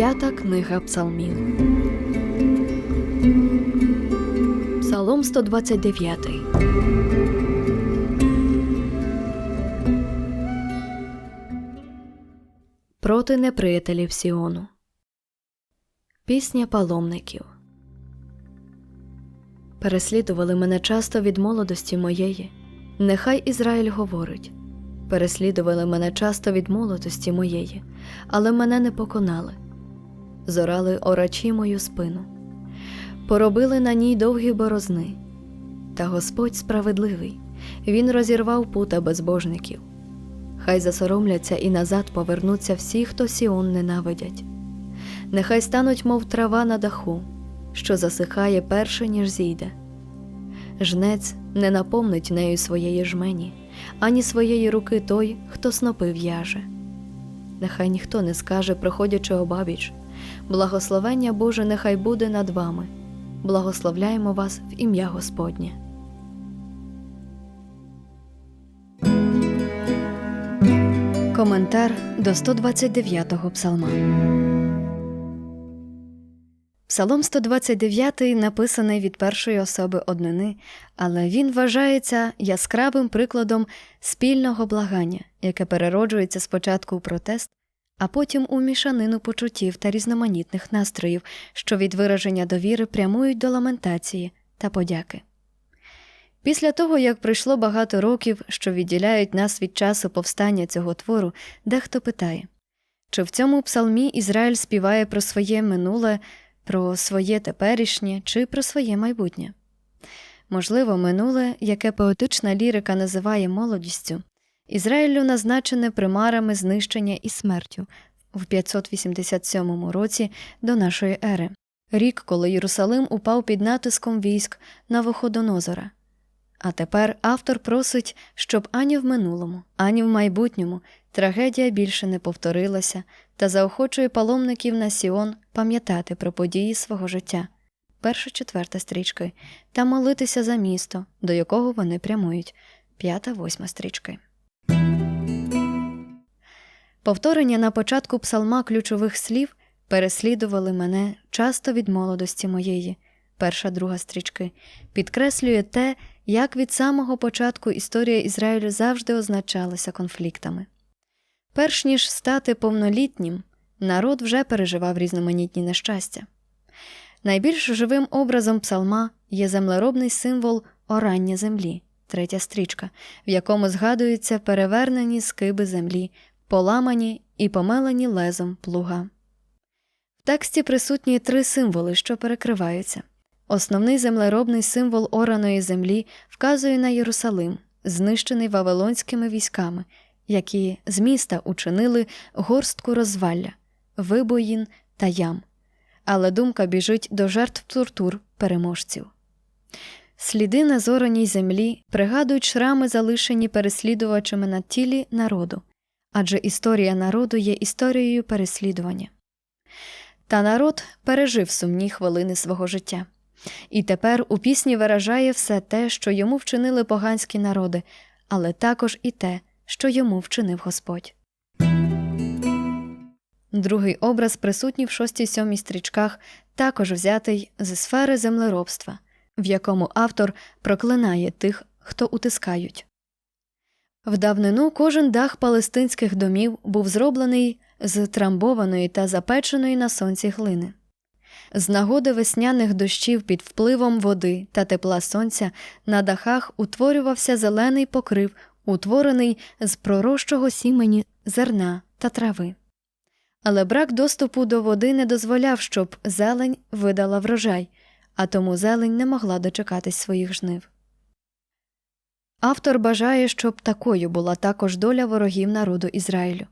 П'ята книга Псалмів. Псалом 129. Проти неприятелів Сіону. Пісня паломників. Переслідували мене часто від молодості моєї. Нехай Ізраїль говорить. Переслідували мене часто від молодості моєї, але мене не поконали. Зорали орачі мою спину, поробили на ній довгі борозни. Та Господь справедливий, Він розірвав пута безбожників. Хай засоромляться і назад повернуться всі, хто Сіон ненавидять. Нехай стануть, мов трава на даху, що засихає перше, ніж зійде. Жнець не напомнить нею своєї жмені, ані своєї руки той, хто снопи в'яже. Нехай ніхто не скаже, проходячи обабіч, благословення Боже нехай буде над вами. Благословляємо вас в ім'я Господнє. Коментар до 129-го псалма. Псалом 129 написаний від першої особи однини, але він вважається яскравим прикладом спільного благання, яке перероджується спочатку у протест, а потім у мішанину почуттів та різноманітних настроїв, що від вираження довіри прямують до ламентації та подяки. Після того, як пройшло багато років, що відділяють нас від часу повстання цього твору, дехто питає чи в цьому псалмі Ізраїль співає про своє минуле, про своє теперішнє чи про своє майбутнє? Можливо, минуле, яке поетична лірика називає молодістю, Ізраїлю назначене примарами знищення і смертю в 587 році до нашої ери, рік, коли Єрусалим упав під натиском військ на Вуходонозора. А тепер автор просить, щоб ані в минулому, ані в майбутньому трагедія більше не повторилася та заохочує паломників на Сіон пам'ятати про події свого життя, перша четверта стрічки, та молитися за місто, до якого вони прямують, п'ята восьма стрічки. Повторення на початку псалма ключових слів переслідували мене часто від молодості моєї, перша друга стрічки, підкреслює те, як від самого початку історія Ізраїлю завжди означалася конфліктами. Перш ніж стати повнолітнім, народ вже переживав різноманітні нещастя. Найбільш живим образом псалма є землеробний символ орання землі, третя стрічка, в якому згадуються перевернені скиби землі, поламані і помелені лезом плуга. В тексті присутні три символи, що перекриваються. Основний землеробний символ ораної землі вказує на Єрусалим, знищений вавилонськими військами, які з міста учинили горстку розвалля, вибоїн та ям. Але думка біжить до жертв тортур переможців. Сліди на зораній землі пригадують шрами, залишені переслідувачами на тілі народу, адже історія народу є історією переслідування. Та народ пережив сумні хвилини свого життя. І тепер у пісні виражає все те, що йому вчинили поганські народи, але також і те, що йому вчинив Господь. Другий образ, присутній в шостій сьомій стрічках, також взятий зі сфери землеробства, в якому автор проклинає тих, хто утискають. В давнину кожен дах палестинських домів був зроблений з трамбованої та запеченої на сонці глини. З нагоди весняних дощів під впливом води та тепла сонця на дахах утворювався зелений покрив, утворений з пророщого сімені зерна та трави. Але брак доступу до води не дозволяв, щоб зелень видала врожай, а тому зелень не могла дочекатись своїх жнив. Автор бажає, щоб такою була також доля ворогів народу Ізраїлю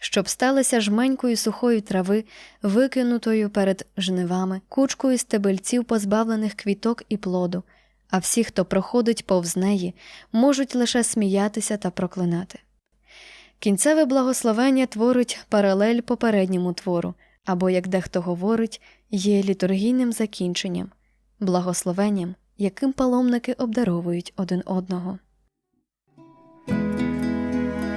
щоб сталися жменькою сухої трави, викинутою перед жнивами, кучкою стебельців, позбавлених квіток і плоду, а всі, хто проходить повз неї, можуть лише сміятися та проклинати. Кінцеве благословення творить паралель попередньому твору, або, як дехто говорить, є літургійним закінченням, благословенням, яким паломники обдаровують один одного.